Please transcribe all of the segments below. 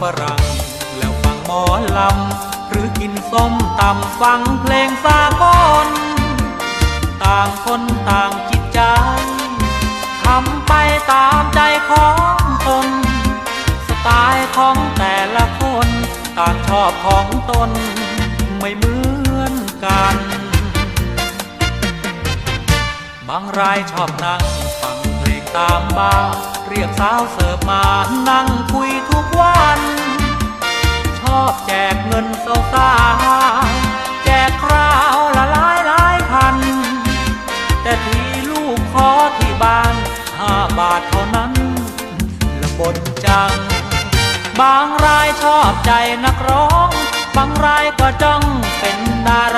ฝรั่ง แล้วฟังหมอลำ หรือกินส้มตำฟังเพลงสากล ต่างคนต่างจิตใจทำไปตามใจของตน สไตล์ของแต่ละคน ต่างชอบของตน ไม่เหมือนกัน บางรายชอบนั่ง ตามบ้าเรียกสาวเสิร์ฟมานั่งคุยทุกวัน ชอบแจกเงินสาวสาวแจกคราวละหลายหลายพัน แต่ที่ลูกขอที่บ้านห้าบาทเท่านั้นละบนจัง บางรายชอบใจนักร้อง บางรายก็จ้องเป็นดารา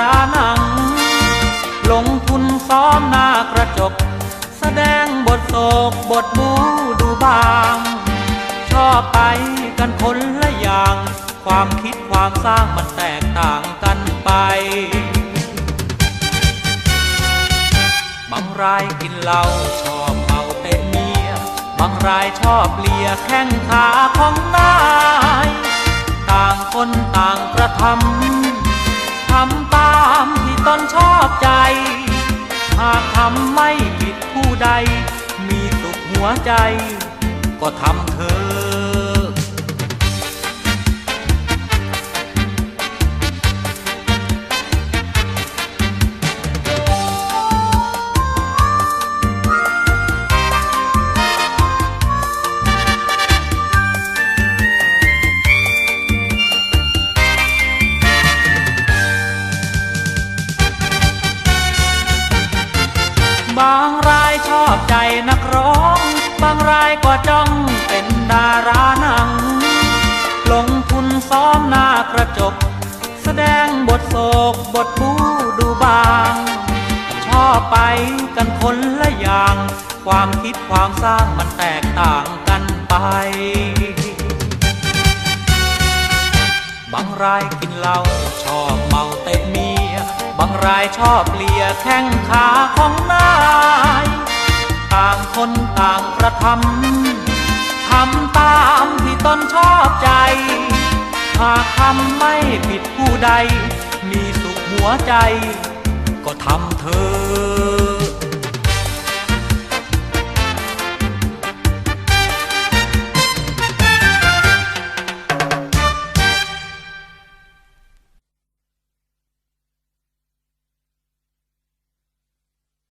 ดบทบูดูบาง ชอบไปกันคนละอย่าง ความคิดความสร้างมันแตกต่างกันไป บางรายกินเหล้าชอบเมาเตะเมีย บางรายชอบเลียแข้งขาของนาย วใจก็ทำเธอ บางร รายก็จ้องเป็นดาราหนัง ลงทุนซ้อมหน้ากระจก แสดงบทโศกบทบูดูบาง ชอบไปกันคนละอย่าง ความคิดความสร้างมันแตกต่างกันไป บางรายกินเหล้าชอบเมาเตะเมีย บางรายชอบเลียแข้งขา คนต่างกระทำทำตามที่ตนชอบใจ หากทำไม่ผิดผู้ใด มีสุขหัวใจ ก็ทำเธอ